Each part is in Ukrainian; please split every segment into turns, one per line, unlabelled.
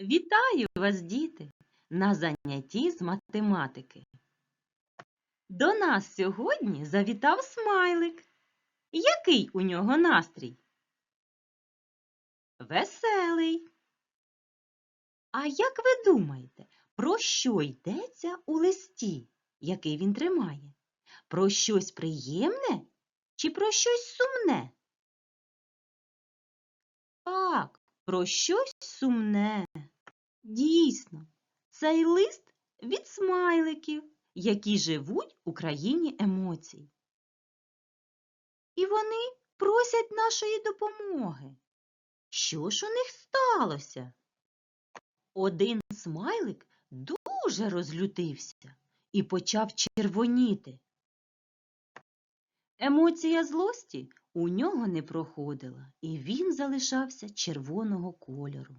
Вітаю вас, діти, на занятті з математики. До нас сьогодні завітав смайлик. Який у нього настрій? Веселий. А як ви думаєте, про що йдеться у листі, який він тримає? Про щось приємне чи про щось сумне? Так, про щось сумне. Дійсно, цей лист від смайликів, які живуть у країні емоцій. І вони просять нашої допомоги. Що ж у них сталося? Один смайлик дуже розлютився і почав червоніти. Емоція злості у нього не проходила, і він залишався червоного кольору.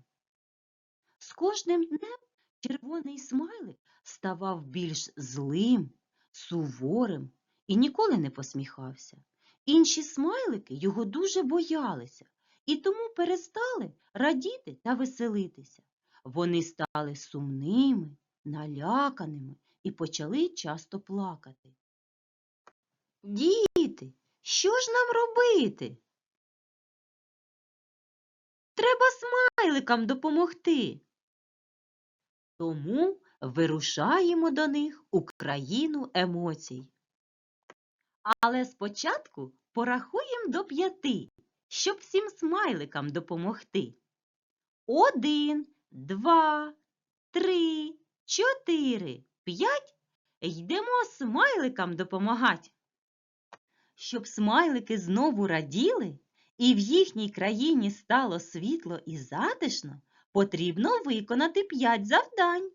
З кожним днем червоний смайлик ставав більш злим, суворим і ніколи не посміхався. Інші смайлики його дуже боялися і тому перестали радіти та веселитися. Вони стали сумними, наляканими і почали часто плакати. Діти, що ж нам робити? Треба смайликам допомогти. Тому вирушаємо до них у країну емоцій. Але спочатку порахуємо до п'яти, щоб всім смайликам допомогти. Один, два, три, чотири, п'ять. Йдемо смайликам допомагати. Щоб смайлики знову раділи і в їхній країні стало світло і затишно, потрібно виконати п'ять завдань.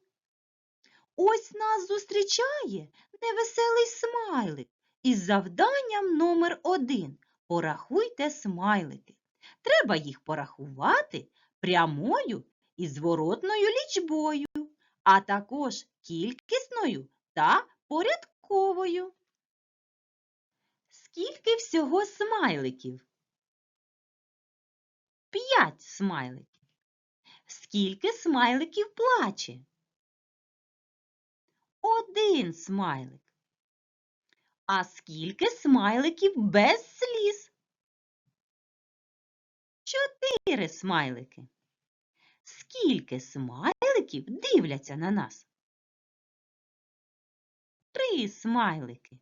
Ось нас зустрічає невеселий смайлик із завданням номер один. Порахуйте смайлики. Треба їх порахувати прямою і зворотною лічбою, а також кількісною та порядковою. Скільки всього смайликів? П'ять смайликів. Скільки смайликів плаче? Один смайлик. А скільки смайликів без сліз? Чотири смайлики. Скільки смайликів дивляться на нас? Три смайлики.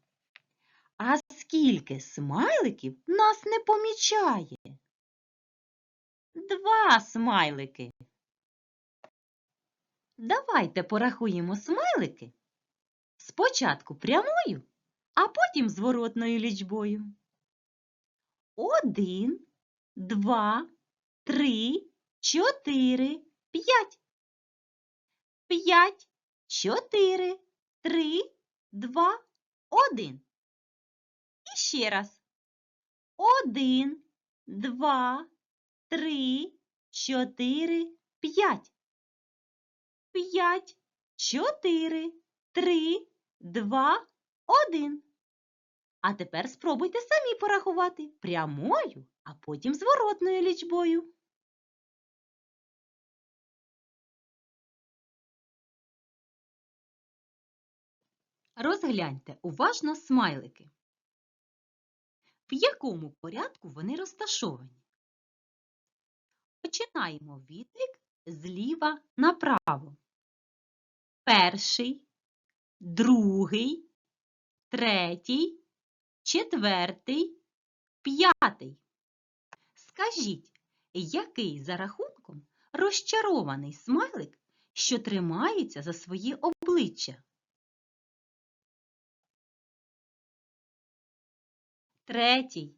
А скільки смайликів нас не помічає? Два смайлики. Давайте порахуємо смайлики спочатку прямою, а потім зворотною лічбою. Один, два, три, чотири, п'ять. П'ять, чотири, три, два, один. І ще раз. Один, два, три, чотири, п'ять. П'ять, чотири, три, два, один. А тепер спробуйте самі порахувати прямою, а потім зворотною лічбою. Розгляньте уважно смайлики. В якому порядку вони розташовані? Починаємо відлік зліва направо. Перший, другий, третій, четвертий, п'ятий. Скажіть, який за рахунком розчарований смайлик, що тримається за свої обличчя? Третій.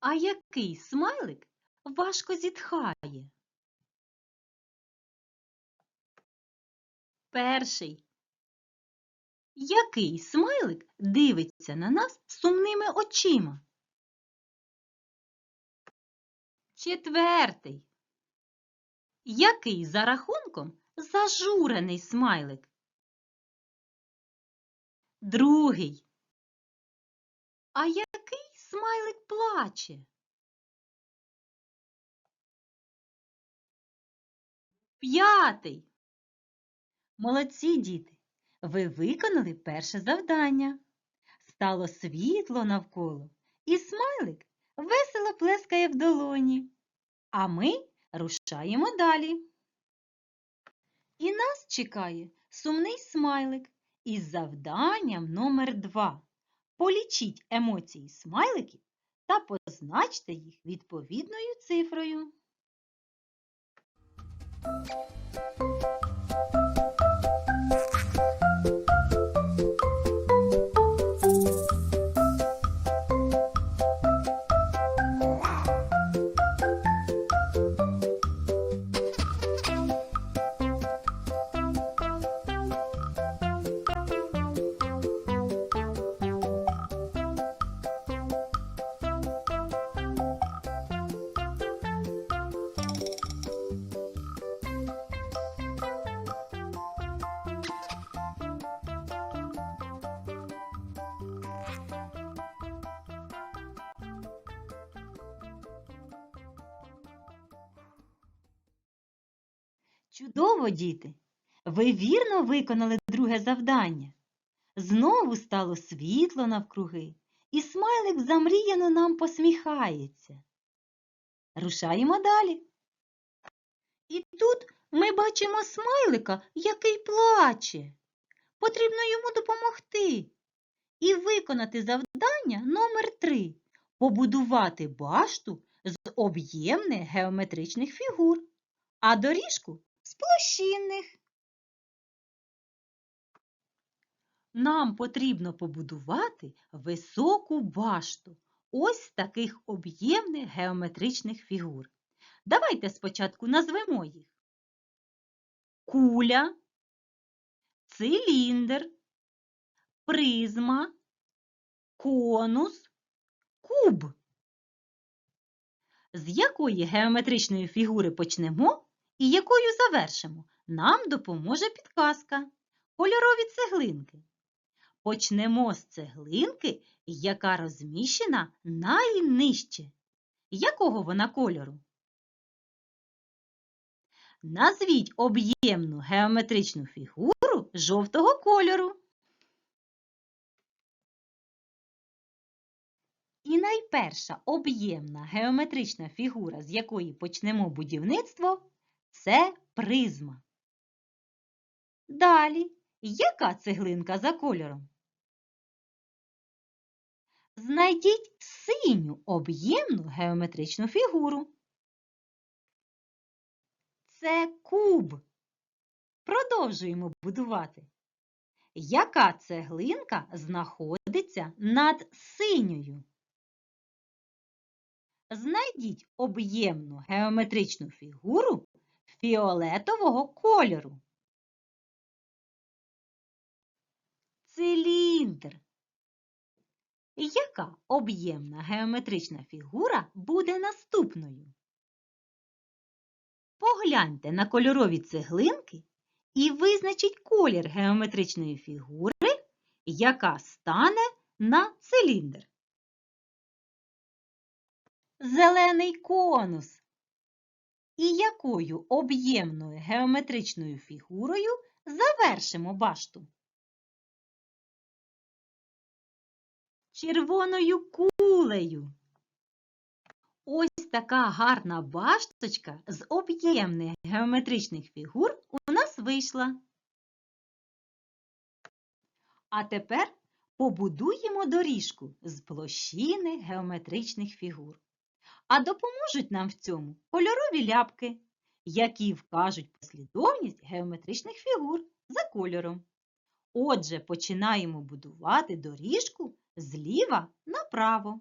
А який смайлик важко зітхає? Перший. Який смайлик дивиться на нас сумними очима? Четвертий. Який за рахунком зажурений смайлик? Другий. А який смайлик плаче? П'ятий. Молодці, діти. Ви виконали перше завдання. Стало світло навколо, і смайлик весело плескає в долоні. А ми рушаємо далі. І нас чекає сумний смайлик із завданням номер 2 Полічіть емоції смайликів та позначте їх відповідною цифрою. Чудово, діти! Ви вірно виконали друге завдання. Знову стало світло навкруги, і смайлик замріяно нам посміхається. Рушаємо далі. І тут ми бачимо смайлика, який плаче. Потрібно йому допомогти і виконати завдання номер 3 побудувати башту з об'ємних геометричних фігур, а доріжку з площинних. Нам потрібно побудувати високу башту ось таких об'ємних геометричних фігур. Давайте спочатку назвемо їх. Куля, циліндр, призма, конус, куб. З якої геометричної фігури почнемо і якою завершимо, нам допоможе підказка. Кольорові цеглинки. Почнемо з цеглинки, яка розміщена найнижче. Якого вона кольору? Назвіть об'ємну геометричну фігуру жовтого кольору. І найперша об'ємна геометрична фігура, з якої почнемо будівництво, це призма. Далі, яка цеглинка за кольором? Знайдіть синю об'ємну геометричну фігуру. Це куб. Продовжуємо будувати. Яка цеглинка знаходиться над синьою? Знайдіть об'ємну геометричну фігуру фіолетового кольору. Циліндр. Яка об'ємна геометрична фігура буде наступною? Погляньте на кольорові цеглинки і визначіть колір геометричної фігури, яка стане на циліндр. Зелений конус. І якою об'ємною геометричною фігурою завершимо башту? Червоною кулею. Ось така гарна башточка з об'ємних геометричних фігур у нас вийшла. А тепер побудуємо доріжку з площини геометричних фігур. А допоможуть нам в цьому кольорові ляпки, які вкажуть послідовність геометричних фігур за кольором. Отже, починаємо будувати доріжку зліва направо.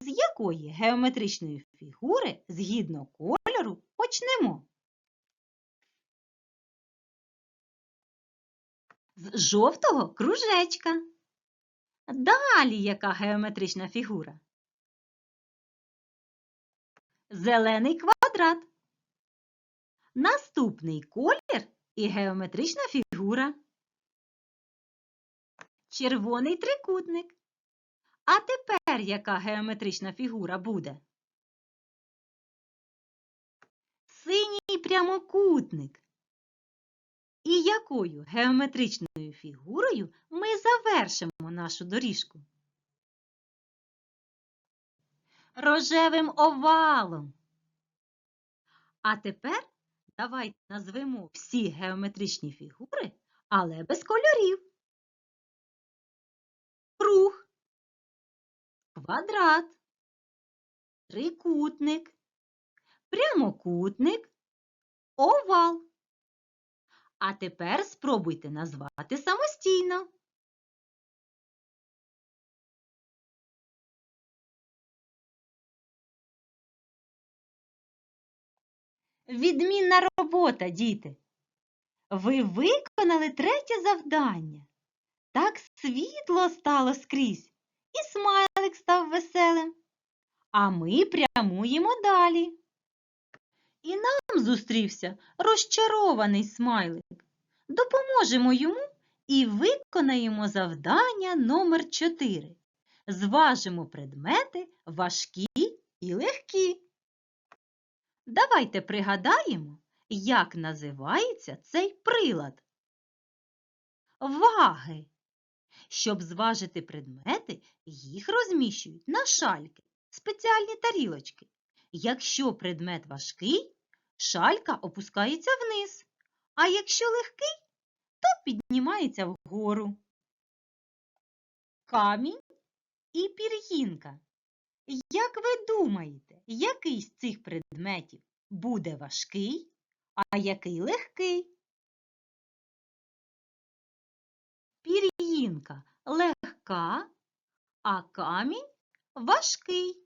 З якої геометричної фігури згідно кольору почнемо? З жовтого кружечка. Далі яка геометрична фігура? Зелений квадрат. Наступний колір і геометрична фігура. Червоний трикутник. А тепер яка геометрична фігура буде? Синій прямокутник. І якою геометричною фігурою ми завершимо нашу доріжку? Рожевим овалом. А тепер давайте назвемо всі геометричні фігури, але без кольорів. Круг, квадрат, трикутник, прямокутник, овал. А тепер спробуйте назвати самостійно. Відмінна робота, діти. Ви виконали третє завдання. Так світло стало скрізь, і смайлик став веселим. А ми прямуємо далі. І нам зустрівся розчарований смайлик. Допоможемо йому і виконаємо завдання номер 4. Зважимо предмети важкі і легкі. Давайте пригадаємо, як називається цей прилад. Ваги. Щоб зважити предмети, їх розміщують на шальки, спеціальні тарілочки. Якщо предмет важкий, шалька опускається вниз, а якщо легкий, то піднімається вгору. Камінь і пір'їнка. Як ви думаєте, який з цих предметів буде важкий, а який легкий? Пір'їнка легка, а камінь важкий.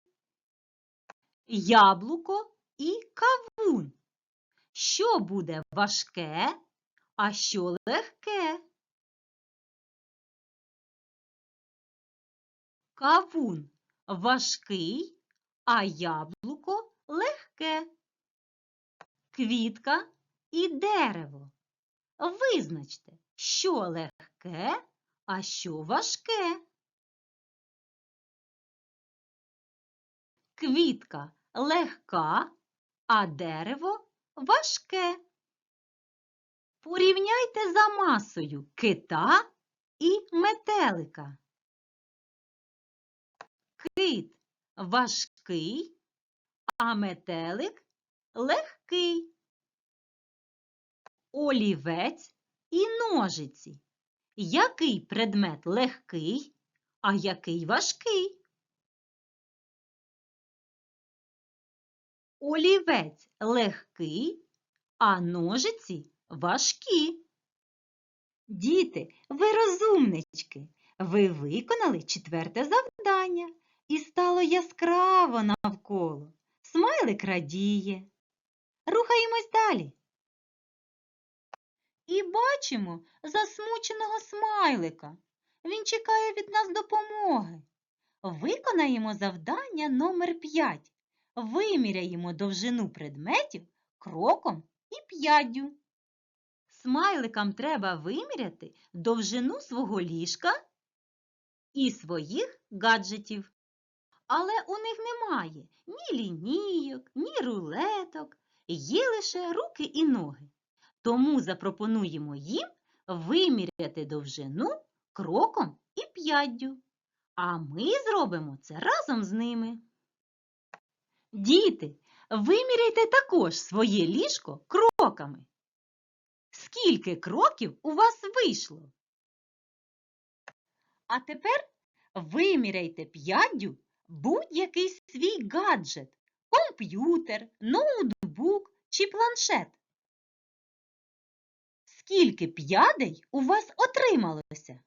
Яблуко і кавун. Що буде важке, а що легке? Кавун важкий, а яблуко легке. Квітка і дерево. Визначте, що легке, а що важке. Квітка легка, а дерево важке. Порівняйте за масою кита і метелика. Кит важкий, а метелик легкий. Олівець і ножиці. Який предмет легкий, а який важкий? Олівець легкий, а ножиці важкі. Діти, ви розумнички, ви виконали четверте завдання і стало яскраво навколо. Смайлик радіє. Рухаємось далі. І бачимо засмученого смайлика. Він чекає від нас допомоги. Виконаємо завдання номер 5. Виміряємо довжину предметів кроком і п'яддю. Смайликам треба виміряти довжину свого ліжка і своїх гаджетів. Але у них немає ні лінійок, ні рулеток, є лише руки і ноги. Тому запропонуємо їм виміряти довжину кроком і п'яддю. А ми зробимо це разом з ними. Діти, виміряйте також своє ліжко кроками. Скільки кроків у вас вийшло? А тепер виміряйте п'яддю будь-який свій гаджет, комп'ютер, ноутбук чи планшет. Скільки п'ядей у вас отрималося?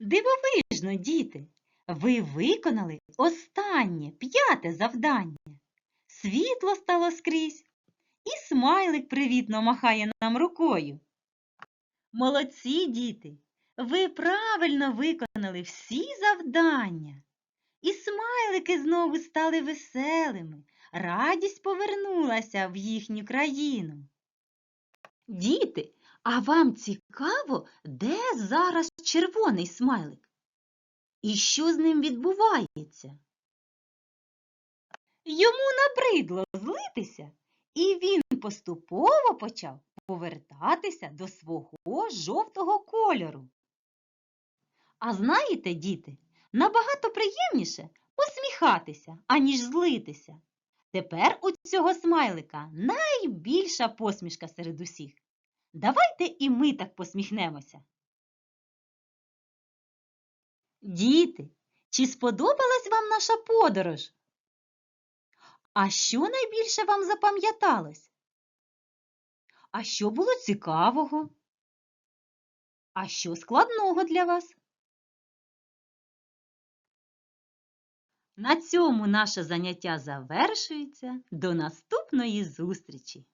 Дивовижно, діти! Ви виконали останнє п'яте завдання. Світло стало скрізь, і смайлик привітно махає нам рукою. Молодці, діти! Ви правильно виконали всі завдання. І смайлики знову стали веселими, радість повернулася в їхню країну. Діти, а вам цікаво, де зараз червоний смайлик? І що з ним відбувається? Йому набридло злитися, і він поступово почав повертатися до свого жовтого кольору. А знаєте, діти, набагато приємніше посміхатися, аніж злитися. Тепер у цього смайлика найбільша посмішка серед усіх. Давайте і ми так посміхнемося. Діти, чи сподобалась вам наша подорож? А що найбільше вам запам'яталось? А що було цікавого? А що складного для вас? На цьому наше заняття завершується. До наступної зустрічі!